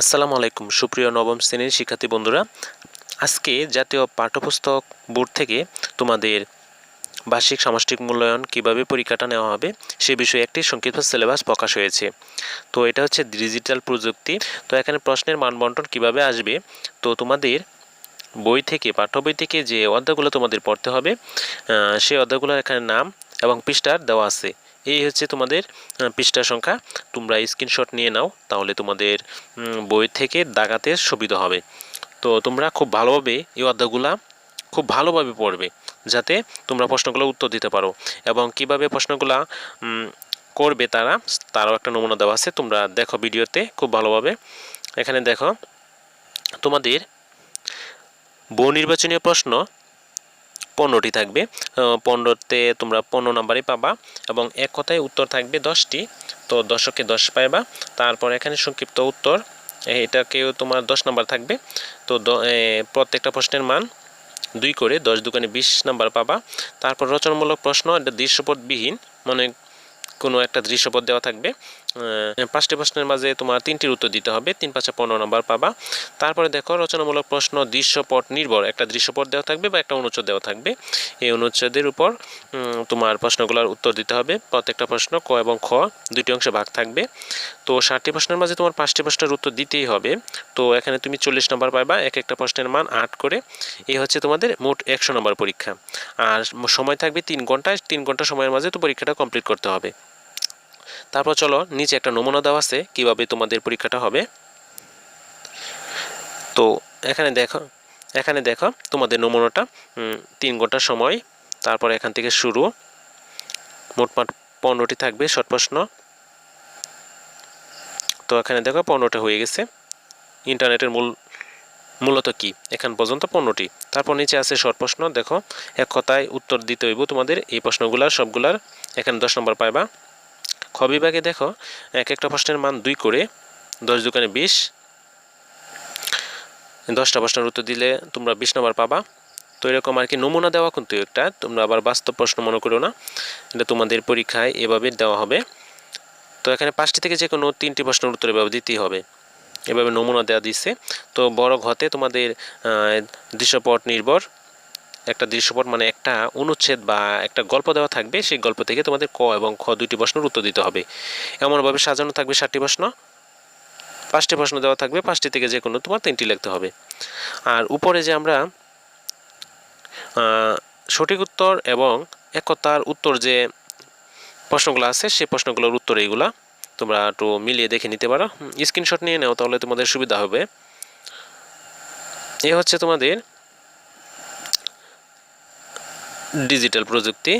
আসসালামু আলাইকুম, সুপ্রিয় নবম শ্রেণির শিক্ষার্থী বন্ধুরা। আজকে জাতীয় পাঠ্যপুস্তক বোর্ড থেকে তোমাদের বার্ষিক সামষ্টিক মূল্যায়ন কীভাবে পরীক্ষাটা নেওয়া হবে, সে বিষয়ে একটি সংক্ষিপ্ত সিলেবাস প্রকাশ হয়েছে। তো এটা হচ্ছে ডিজিটাল প্রযুক্তি। তো এখানে প্রশ্নের মানবন্টন কীভাবে আসবে, তো তোমাদের বই থেকে, পাঠ্য বই থেকে যে অধ্যায়গুলো তোমাদের পড়তে হবে সেই অধ্যায়গুলোর এখানে নাম এবং পৃষ্ঠার দেওয়া আছে। এই হচ্ছে তোমাদের পৃষ্ঠা সংখ্যা। তোমরা স্ক্রিনশট নিয়ে নাও, তাহলে তোমাদের বই থেকে দাগাতে সুবিধা হবে। তো তোমরা খুব ভালোভাবে এই অধ্যায়গুলা খুব ভালোভাবে পড়বে, যাতে তোমরা প্রশ্নগুলো উত্তর দিতে পারো। এবং কীভাবে প্রশ্নগুলা করবে তারা, তারও একটা নমুনা দেওয়া আছে। তোমরা দেখো ভিডিওতে খুব ভালোভাবে। এখানে দেখো, তোমাদের বহু নির্বাচনীয় প্রশ্ন পনেরোটি থাকবে। পনেরোতে তোমরা পনেরো নাম্বারই পাবা এবং এক কথায় উত্তর থাকবে দশটি। তো দশকে দশ পাইবা। তারপর এখানে সংক্ষিপ্ত উত্তর। এটাকেও তোমার দশ নাম্বার থাকবে। তো প্রত্যেকটা প্রশ্নের মান দুই করে দশ দোকানে বিশ নাম্বার পাবা। তারপর রচনামূলক প্রশ্ন, এটা দৃশ্যপদবিহীন মানে কোনো একটা দৃশ্যপদ দেওয়া থাকবে। পাঁচটি প্রশ্নের মাঝে তোমার তিনটির উত্তর দিতে হবে। তিন পাঁচে পনেরো নম্বর পাবা। তারপরে দেখো, রচনামূলক প্রশ্ন, দৃশ্যপট নির্ভর। একটা দৃশ্যপট দেওয়া থাকবে বা একটা অনুচ্ছেদ দেওয়া থাকবে। এই অনুচ্ছেদের উপর তোমার প্রশ্নগুলোর উত্তর দিতে হবে। প্রত্যেকটা প্রশ্ন ক এবং খ দুটি অংশে ভাগ থাকবে। তো ষাটটি প্রশ্নের মাঝে তোমার পাঁচটি প্রশ্নের উত্তর দিতেই হবে। তো এখানে তুমি চল্লিশ নম্বর পাবা এক একটা প্রশ্নের মান আট করে। এই হচ্ছে তোমাদের মোট একশো নম্বর পরীক্ষা। আর সময় থাকবে তিন ঘন্টায় তিন ঘণ্টা সময়ের মাঝে তো পরীক্ষাটা কমপ্লিট করতে হবে। তারপর চলো, নিচে একটা নমুনা দেওয়া আছে, কীভাবে তোমাদের পরীক্ষাটা হবে। তো এখানে দেখো এখানে দেখো তোমাদের নমুনাটা তিন ঘণ্টা সময়, তারপর এখান থেকে শুরু। মোটমাট পনেরোটি থাকবে, শর্ট প্রশ্ন। তো এখানে দেখো পনেরোটা হয়ে গেছে। ইন্টারনেটের মূল, মূলত কি? এখান পর্যন্ত পনেরোটি। তারপর নিচে আছে শর্ট প্রশ্ন, দেখো, এক কথায় উত্তর দিতে হইব তোমাদের, এই প্রশ্নগুলার সবগুলার, এখানে দশ নম্বর পাইবা। খ বিভাগে দেখো, এক একটা প্রশ্নের মান দুই করে, দশ দোকানে বিশ দশটা প্রশ্নের উত্তর দিলে তোমরা বিশ নম্বর পাবা। তো এরকম আর কি নমুনা দেওয়া কিন্তু একটা, তোমরা আবার বাস্তব প্রশ্ন মনে করো না। এটা তোমাদের পরীক্ষায় এভাবে দেওয়া হবে। তো এখানে পাঁচটি থেকে যে কোনো তিনটি প্রশ্নের উত্তর এভাবে দিতেই হবে। এভাবে নমুনা দেওয়া দিচ্ছে তো বড় ঘতে তোমাদের দৃশ্যপট নির্ভর। একটা দৃশ্যপট মানে একটা অনুচ্ছেদ বা একটা গল্প দেওয়া থাকবে। সেই গল্প থেকে তোমাদের ক এবং খ দুইটি প্রশ্নের উত্তর দিতে হবে। এমনভাবে সাজানো থাকবে ষাটটি প্রশ্ন। পাঁচটি প্রশ্ন দেওয়া থাকবে, পাঁচটি থেকে যে কোনো তোমার তিনটি লিখতে হবে। আর উপরে যে আমরা সঠিক উত্তর এবং একতার উত্তর যে প্রশ্নগুলো আছে, সেই প্রশ্নগুলোর উত্তর এইগুলা তোমরা একটু মিলিয়ে দেখে নিতে পারো। স্ক্রিনশট নিয়ে নাও তাহলে তোমাদের সুবিধা হবে। এ হচ্ছে তোমাদের ডিজিটাল প্রযুক্তি।